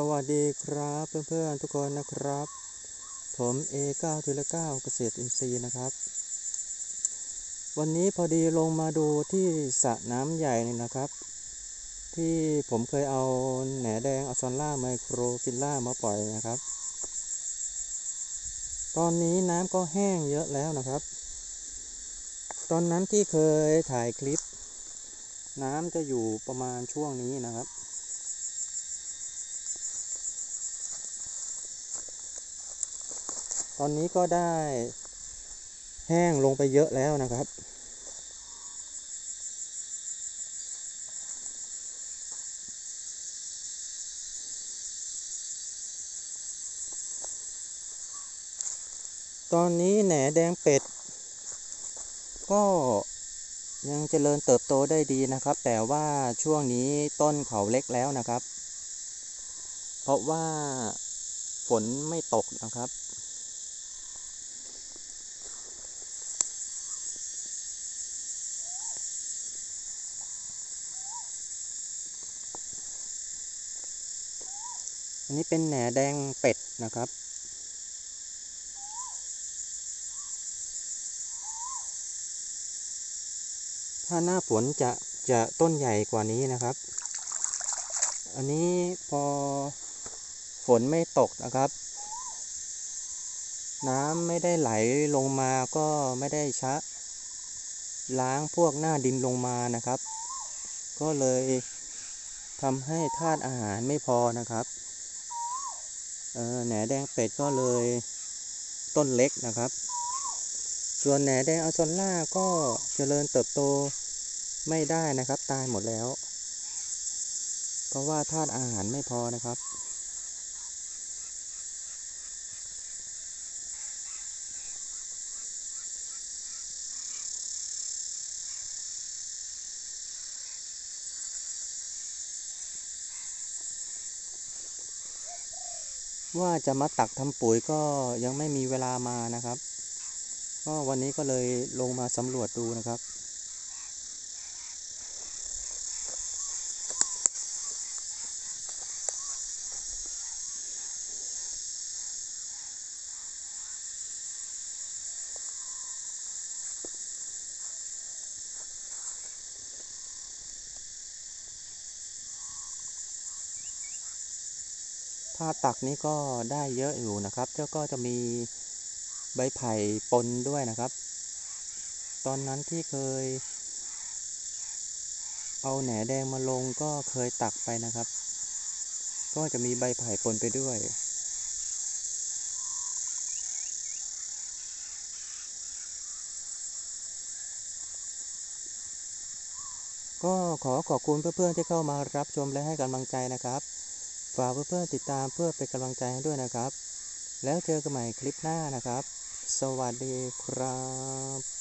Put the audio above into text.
สวัสดีครับเพื่อนๆทุกคนนะครับ ผม A9 ทีละ9เกษตรอินทรีย์นะครับ วันนี้พอดีลงมาดูที่สระน้ำใหญ่นี่นะครับ ที่ผมเคยเอาแหนแดงอซอนล่าไมโครฟิลล่ามาปล่อยนะครับ ตอนนี้น้ำก็แห้งเยอะแล้วนะครับ ตอนนั้นที่เคยถ่ายคลิป น้ำจะอยู่ประมาณช่วงนี้นะครับ ตอนนี้ก็ได้แห้งลงไปเยอะแล้วนะครับ ตอนนี้แหนแดงเป็ด ก็ยังเจริญเติบโตได้ดีนะครับ แต่ว่าช่วงนี้ต้นเขาเล็กแล้วนะครับ เพราะว่าฝนไม่ตกนะครับ อันนี้เป็นแหนแดงเป็ดนะครับ ถ้าหน้าฝนจะจะต้นใหญ่กว่านี้นะครับ อันนี้พอฝนไม่ตกนะครับ น้ำไม่ได้ไหลลงมาก็ไม่ได้ชะ ล้างพวกหน้าดินลงมานะครับ ก็เลยทำให้ธาตุอาหารไม่พอนะครับ แหนแดงเป็ดก็เลยต้นเล็กนะครับ ส่วนแหนแดงอัลซอนล่าก็เจริญเติบโตไม่ได้นะครับ ตายหมดแล้ว เพราะว่าธาตุอาหารไม่พอนะครับ ว่าจะมาตักทำปุ๋ยก็ยังไม่มีเวลามานะครับ ก็วันนี้ก็เลยลงมาสำรวจดูนะครับ ถ้าตักนี้ก็ได้เยอะอยู่นะครับแล้วก็จะมีใบไผ่ปนด้วยนะครับ ตอนนั้นที่เคย เอาแหนแดงมาลงก็เคยตักไปนะครับ ก็จะมีใบไผ่ปนไปด้วยก็ขอขอบคุณเพื่อนๆที่เข้ามารับชมและให้กำลังใจนะครับ ฝากเพื่อนๆติดตามเพื่อเป็นกำลังใจให้ด้วยนะครับ แล้วเจอกันใหม่คลิปหน้านะครับ สวัสดีครับ